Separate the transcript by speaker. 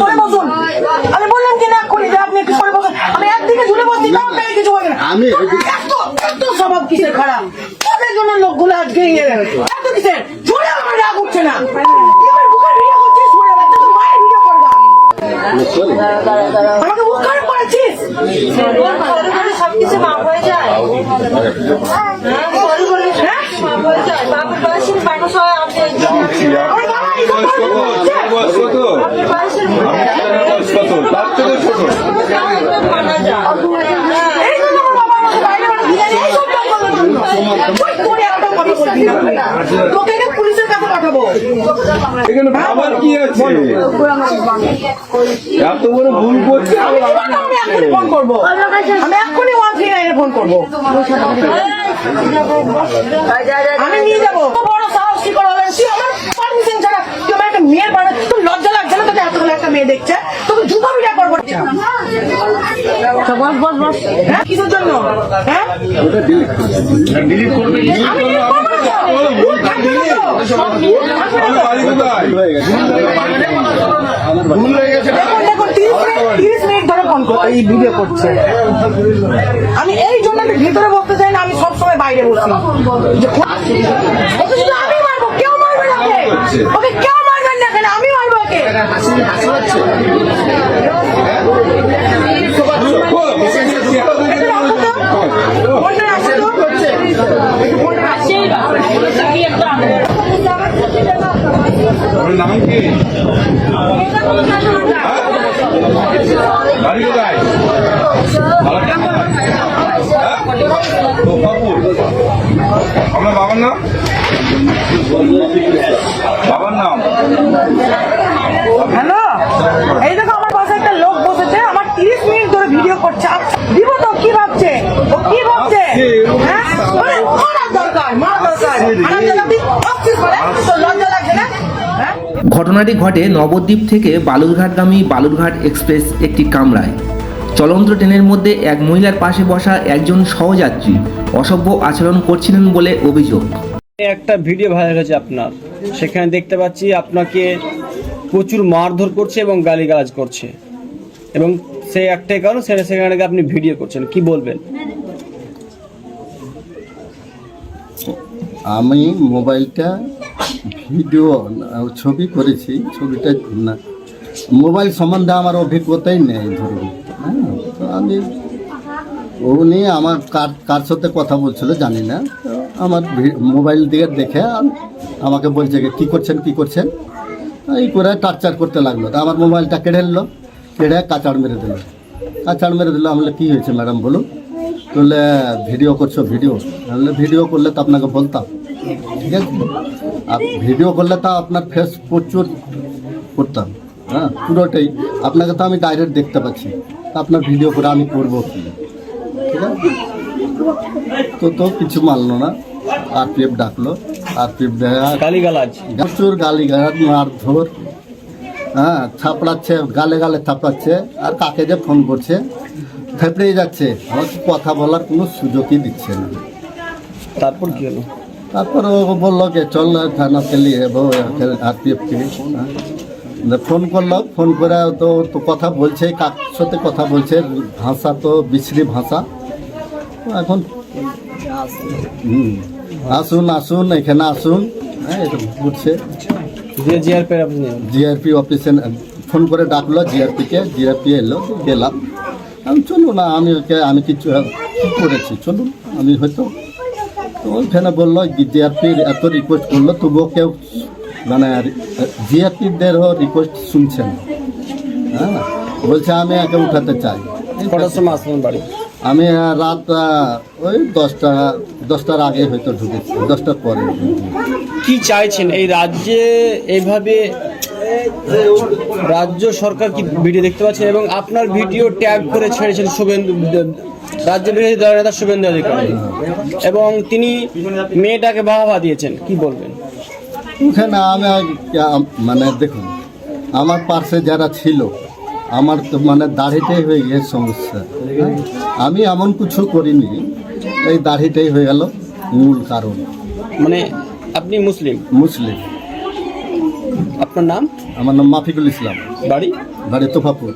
Speaker 1: সরে বসুন। আমি বললাম কি না যে আপনি একটু সরে বসুন। আমি একদিকে ঝুলে বসছি তাও আপনাকে কিছু হবে না।
Speaker 2: আমি
Speaker 1: এত এত স্বভাব কিসের খারাপ? তোদের জন্য লোকগুলো আজকে ইয়ে এত কিসের? ঝুলে আমার রাগ উঠছে না। এবার বুকের ভিডিও করছিস মরে বাচ্চা তো মায়ের ভিডিও করবা। আমাকে বুক খারাপ করেছিস?
Speaker 3: সবকিছু মাপ হয়ে যায়
Speaker 1: হ্যাঁ?
Speaker 3: মাপ হয়ে যায় বয়সের মানুষ হয় আপনি
Speaker 1: আমার বাবা এই সব করছে।
Speaker 3: বয়সের মানা যায়
Speaker 1: এই জন্য আমার বাবা আমাকে বাইরে বেরোতে দেয় না, এই সব জঙ্গলের জন্য। ওই তোরে একটা কথা বলবি না। তোকে একে পুলিশের কাছে পাঠাবো
Speaker 4: এখানে ভাবার কি আছে এত বড় ভুল করছে
Speaker 1: আমি জীবনে আমি এক্ষুনি ফোন করব আমি এক্ষুনি ওয়ান থ্রি নাইনে ফোন করব আমি নিয়ে যাব। বড় সাহস কি করে হবে তুই আমার পারমিশন ছাড়া তুই আমার একটা মেয়ের বাড়ি তোর লজ্জা লাগছে না তোকে এত ভালো একটা মেয়ে দেখছে তোকে জুতো বিটা করব বস বস বস। হ্যাঁ? কিসের জন্য? হ্যাঁ?
Speaker 4: ডিলিট করবে ভুল হয়ে গেছে
Speaker 1: এই ভিডিও করছে। আমি এই জন্য ভিতরে বসতে চাই না আমি সবসময় বাইরে বসি। আমি মারবো কেউ ওকে। মারবেন না কেন আমি মারবো ওকে একটু রাখো তো। ফোনটা রাখো তো। ফোনটা রাখো।
Speaker 4: ওর নাম কি বাড়ি কোথায়। আপনার বাবার নাম বাবার নাম
Speaker 1: হ্যালো এই দেখো আমার পাশে একটা লোক বসেছে আমার তিরিশ মিনিট ধরে ভিডিও করছে আপ- দিব তো কি ভাবছে ও কি ভাবছে হ্যাঁ ওরে, মারার দরকার মারা দরকার আরাম জানাবি অফিস করে তো লজ্জা লাগছে না হ্যাঁ
Speaker 5: ঘটনাটি ঘটে নবদ্বীপ থেকে বালুরঘাটগামী বালুরঘাট এক্সপ্রেস একটি কামরায়। চলন্ত ট্রেনের মধ্যে এক মহিলার পাশে বসা একজন সহযাত্রী অসভ্য আচরণ করছিলেন বলে অভিযোগ।
Speaker 6: একটা ভিডিও ভাইরাল হয়েছে আপনার। সেখানে দেখতে পাচ্ছি আপনাকে প্রচুর মারধর করছে এবং গালিগালাজ করছে। এবং সেই একটাই কারণ সেটা সেখানে গিয়ে আপনি ভিডিও করছেন। কি বলবেন?
Speaker 2: আমি মোবাইলটা ভিডিও ছবি করেছি ছবিটা না মোবাইল সম্বন্ধে আমার অভিজ্ঞতাই নেই ধরুন হ্যাঁ তো আমি উনি আমার কার কার সাথে কথা বলছিল জানি না আমার মোবাইল দিয়ে দেখে আম- আমাকে বলছে যে কী করছেন কী করছেন? এই করে টার্চার করতে লাগল তা আমার মোবাইলটা কেড়ে নিলো কেড়ে কাচাড় মেরে দিল কাচাড় মেরে দিল আমি বললাম, কী হয়েছে ম্যাডাম বলুন? বললে ভিডিও করছ ভিডিও। আমি ভিডিও করলে তো আপনাকে বলতাম। ঠিক আছে আর ভিডিও করলে তা আপনার ফেস প্রচুর করতাম হ্যাঁ পুরোটাই। আপনাকে তো আমি ডাইরেক্ট দেখতে পাচ্ছি। তা আপনার ভিডিও করে আমি করব কি? ঠিক আছে? তো তো কিছু মানলো না। আর পি এফ ডাকলো। আর পি এফ দেখা
Speaker 6: গালিগালাজ।
Speaker 2: প্রচুর গালি গালাজ মারধর হ্যাঁ থাপড়াচ্ছে গালে গালে থাপড়াচ্ছে। আর কাকে যে ফোন করছে থেপড়েই যাচ্ছে। আমাকে কথা বলার কোনো সুযোগই দিচ্ছে না।
Speaker 6: তারপর কি হলো?
Speaker 2: তারপর ও বলল যে চল থানাতে নিয়ে যাব আর পি এফ থেকে ফোন করল ফোন করে তো তো কথা বলছে কার সাথে কথা বলছে ভাষা তো বিশ্রী ভাষা। এখন হুম, আসুন আসুন এখানে আসুন। হ্যাঁ এরকম
Speaker 6: যে জিআরপি।
Speaker 2: জিআরপি অফিসে ফোন করে ডাকলো জিআরপিকে জিআরপি এলো গেলাম। আমি চলুন না আমি ওকে আমি কিছু করেছি চলুন আমি হয়তো তো ওইখানে বলল জিআরপির এত রিকোয়েস্ট করল তবুও কেউ মানে জিআরপিদেরও রিকোয়েস্ট শুনছে না। হ্যাঁ বলছে আমি একে উঠাতে চাই।
Speaker 6: কটার সময় আসলেন বাড়ি?
Speaker 2: আমি রাত ওই দশটা দশটার আগে হয়তো ঢুকেছি দশটার পরে।
Speaker 6: কি চাইছেন? এই রাজ্যে এইভাবে রাজ্য সরকার কি ভিডিও দেখতে পাচ্ছেন এবং আপনার ভিডিও ট্যাগ করে ছেড়েছেন শুভেন্দু রাজ্য বিরোধী দলের নেতা শুভেন্দু অধিকারী। এবং তিনি মেয়েটাকে বাহবা দিয়েছেন কি বলবেন?
Speaker 2: ওখানে আমি মানে দেখুন আমার পাশে যারা ছিল আমার তো মানে দাড়িটাই হয়ে গিয়ে সমস্যা। হ্যাঁ? আমি এমন কিছু করিনি এই দাড়িটাই হয়ে গেল মূল কারণ।
Speaker 6: মানে আপনি মুসলিম?
Speaker 2: মুসলিম।
Speaker 6: আপনার নাম?
Speaker 2: আমার নাম মাফিকুল ইসলাম।
Speaker 6: বাড়ি?
Speaker 2: বাড়ি তোফাপুর।